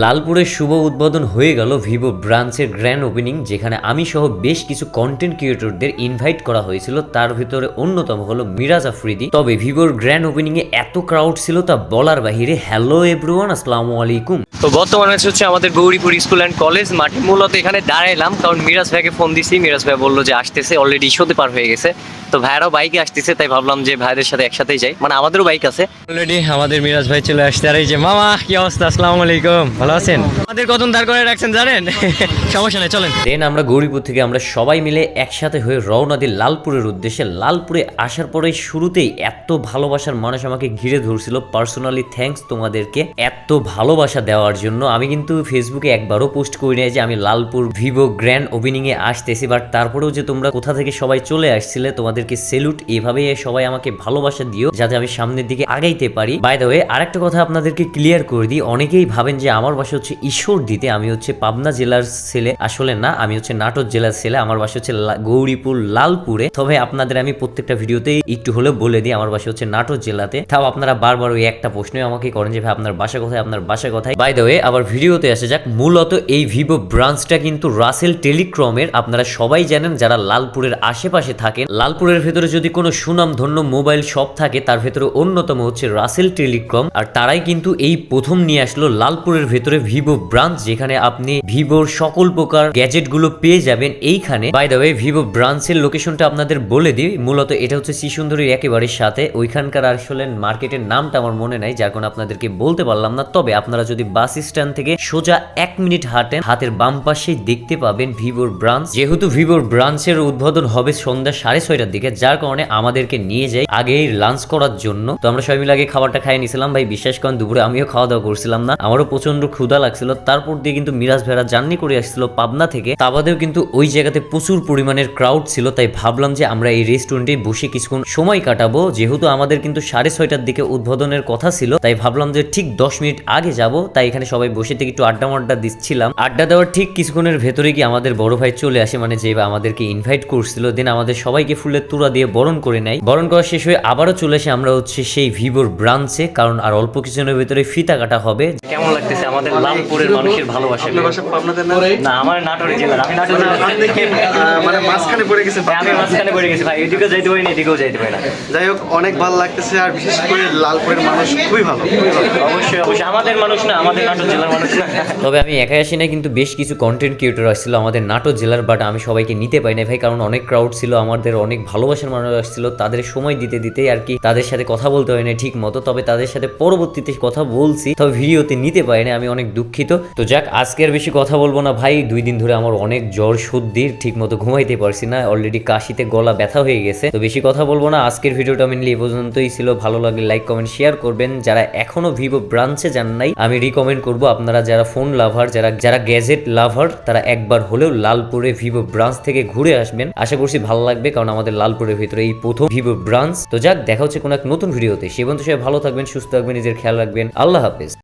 লালপুরের শুভ উদ্বোধন হয়ে গেল ভিভো ব্রাঞ্চের গ্র্যান্ড ওপেনিং যেখানে আমি সহ বেশ কিছু কন্টেন্ট ক্রিয়েটরদের ইনভাইট করা হয়েছিল। তার ভিতরে অন্যতম হলো মিরাজ আফ্রিদি। তবে ভিভোর গ্র্যান্ড ওপেনিং এ এত ক্রাউড ছিল তা বলার বাহিরে হ্যালো এভরিওয়ান আসসালামু আলাইকুম। তো বর্তমানে হচ্ছে আমাদের গৌরীপুর স্কুল অ্যান্ড কলেজ মাঠে মূলত এখানে দাঁড়াইলাম কারণ মিরাজ ভাইকে ফোন দিছি। মিরাজ ভাই বলল যে আসতেছে অলরেডি ইস্যুতে পার হয়ে গেছে। তো ভাইয়ারাও বাইকে আসতেছে তাই ভাবলাম যে ভাইদের সাথে একসাথেই যাই। মানে আমাদেরও বাইক আছে। অলরেডি আমাদের মিরাজ ভাই চলে আসছে। আর এই যে মামা কি অবস্থা? আসসালামু আলাইকুম। ভালো আছেন? আমাদের কতক্ষণ দাঁড় করে রাখছেন জানেন? সমস্যা নেই চলেন। দেন আমরা গৌরীপুর থেকে আমরা সবাই মিলে একসাথে হয়ে রওনা দিই লালপুরের উদ্দেশ্যে। লালপুরে আসার পরে শুরুতেই এত ভালোবাসার মানুষ আমাকে ঘিরে ধরছিল। পার্সোনালি থ্যাঙ্কস তোমাদেরকে এত ভালোবাসা দেওয়ার জন্য। আমি কিন্তু ফেসবুকে একবারও পোস্ট করি নাই যে আমি লালপুর ভিভো গ্র্যান্ড ওপেনিং এ আসতেছি বাট তারপরেও যে তোমরা কোথা থেকে সবাই চলে আসছিলে তোমাদেরকে সেলুট এভাবেই সবাই আমাকে ভালোবাসা দিও যাতে আমি সামনের দিকে আগাইতে পারি। বাই দ্য ওয়ে আরেকটা কথা আপনাদেরকে ক্লিয়ার করে দিই অনেকেই ভাবেন যে আমার বাসা হচ্ছে ঈশ্বর দিতে, আমি হচ্ছে পাবনা জেলার ছেলে, আসলে না, আমি হচ্ছে নাটোর জেলার ছেলে, আমার বাসা হচ্ছে গৌরীপুর, লালপুরে। তবে আপনাদের আমি প্রত্যেকটা ভিডিওতেই একটু হলেও বলে দিই, আমার বাসা হচ্ছে নাটোর জেলাতে। তাও আপনারা বারবার ওই একটা প্রশ্নই আমাকে করেন যে, ভাই, আপনার বাসা কোথায়? আপনার বাসা কোথায়? বাই দ্য আবার ভিডিওতে আসা যাক, মূলত এই ভিভো ব্রাঞ্চটা কিন্তু রাসেল টেলিক্রমের, আপনারা সবাই জানেন, যারা লালপুরের আশেপাশে থাকেন, লালপুরের ভেতরে যদি কোনো সুনাম ধন্য মোবাইল শপ থাকে, তার ভেতরে অন্যতম হচ্ছে রাসেল টেলিক্রম, আর তারাই কিন্তু এই প্রথম নিয়ে আসলো লালপুরের ভেতরে ভিভো ব্রাঞ্চ, যেখানে আপনি ভিভোর সকল প্রকার গ্যাজেটগুলো পেয়ে যাবেন। এইখানে বাই দ্য ওয়ে ভিভো ব্রাঞ্চের লোকেশনটা আপনাদের বলে দিই। মূলত এটা হচ্ছে শ্রীসুন্দরীর একেবারে সাথে। ওইখানকার আসলে মার্কেটের নামটা আমার মনে নাই, যার কারণে আপনাদেরকে বলতে পারলাম না। তবে আপনারা যদি বাস স্ট্যান্ড থেকে সোজা এক মিনিট হাঁটেন, হাতের বাম পাশেই দেখতে পাবেন ভিভোর ব্রাঞ্চ। যেহেতু ভিভোর ব্রাঞ্চের উদ্বোধন হবে সন্ধ্যা সাড়ে ছয়টার দিকে, যার কারণে আমাদেরকে নিয়ে যাই আগেই লাঞ্চ করার জন্য। তো আমরা সবাই মিলে আগে খাবারটা খাই নিয়েছিলাম ভাই, বিশ্বাস করেন, দুপুরে আমিও খাওয়া দাওয়া করছিলাম না। আমারও প্রচণ্ড ক্ষুধা লাগছিল। তারপর দিয়ে কিন্তু মিরাজ ভেড়া জার্নি করে আসছিল পাবনা থেকে। তা বাদেও কিন্তু ওই জায়গাতে প্রচুর পরিমাণের ক্রাউড ছিল, তাই ভাবলাম যে আমরা এই রেস্টুরেন্টে বসে কিছুক্ষণ সময় কাটাবো। যেহেতু আমাদের কিন্তু সাড়ে ছয়টার দিকে উদ্বোধনের কথা ছিল, তাই ভাবলাম যে ঠিক দশ মিনিট আগে যাব। তাই এখানে সবাই বসে থেকে একটু আড্ডা মাড্ডা দিচ্ছিলাম। আড্ডা দেওয়ার ঠিক কিছুক্ষণের ভেতরে কি আমাদের বড় ভাই চলে আসে মানে যে আমাদেরকে ইনভাইট করছিল। দেন আমাদের সবাইকে ফুলের তুরা দিয়ে বরণ করে নেয়। বরণ করা শেষ হয়ে আবারও চলে আসে আমরা হচ্ছে সেই ভিভোর ব্রাঞ্চে কারণ আর অল্প কিছুদিনের ভেতরে ফিতা কাটা হবে। কেমন লাগতেছে আমাদের লালপুরের মানুষের ভালোবাসা আপনার বাসা পাবনাতে না? না আমার নাটোরের জেলার। আমি নাটোর আহ, মানে মাঝখানে পড়ে গেছে আমি মাঝখানে পড়ে গেছি ভাই। এদিকেও যাইতে পারি না এদিকেও যাইতে পারি না। যাই হোক অনেক ভালো লাগতেছে আর বিশেষ করে লালপুরের মানুষ খুবই ভালো। অবশ্যই অবশ্যই। আমাদের মানুষ না আমাদের নাটোর জেলার মানুষ না। তবে আমি একাই আসি না কিন্তু বেশ কিছু কন্টেন্ট ক্রিয়েটর আসছিল আমাদের নাটক জেলার বাট আমি সবাইকে নিতে পারি না ভাই কারণ অনেক ক্রাউড ছিল আমাদের অনেক ভালোবাসার মানুষ আসছিল তাদের সময় দিতে দিতে আর কি তাদের সাথে কথা বলতে হয় না ঠিক মতো তবে তাদের সাথে পরবর্তীতে কথা বলছি তবে ভিডিওতে নিতে পারি না আমি অনেক দুঃখিত। তো যাক, আজকে আর বেশি কথা বলব না ভাই। দুই দিন ধরে আমার অনেক জ্বর, সর্দির ঠিক মতো ঘুমাইতে পারছি না। অলরেডি কাশিতে গলা ব্যথা হয়ে গেছে। তো বেশি কথা বলব না। আজকের ভিডিওটা মেনলি এ পর্যন্তই ছিল। ভালো লাগলে লাইক কমেন্ট শেয়ার করবেন। যারা এখনও ভিভো ব্রাঞ্চে যান নাই, আমি রিকমেন্ড করব আপনারা যারা ফোন লাভার যারা যারা গ্যাজেট লাভার তারা একবার হলেও লালপুরে ভিভো ব্রাঞ্চ থেকে ঘুরে আসবেন। আশা করছি ভালো লাগবে, কারণ আমাদের লালপুরের ভিতরে এই প্রথম ভিভো ব্রাঞ্চ তো যাক, দেখা হচ্ছে কোনো এক নতুন ভিডিওতে। সে পর্যন্ত সবাই ভালো থাকবেন, সুস্থ থাকবেন, নিজের খেয়াল রাখবেন। আল্লাহ হাফেজ।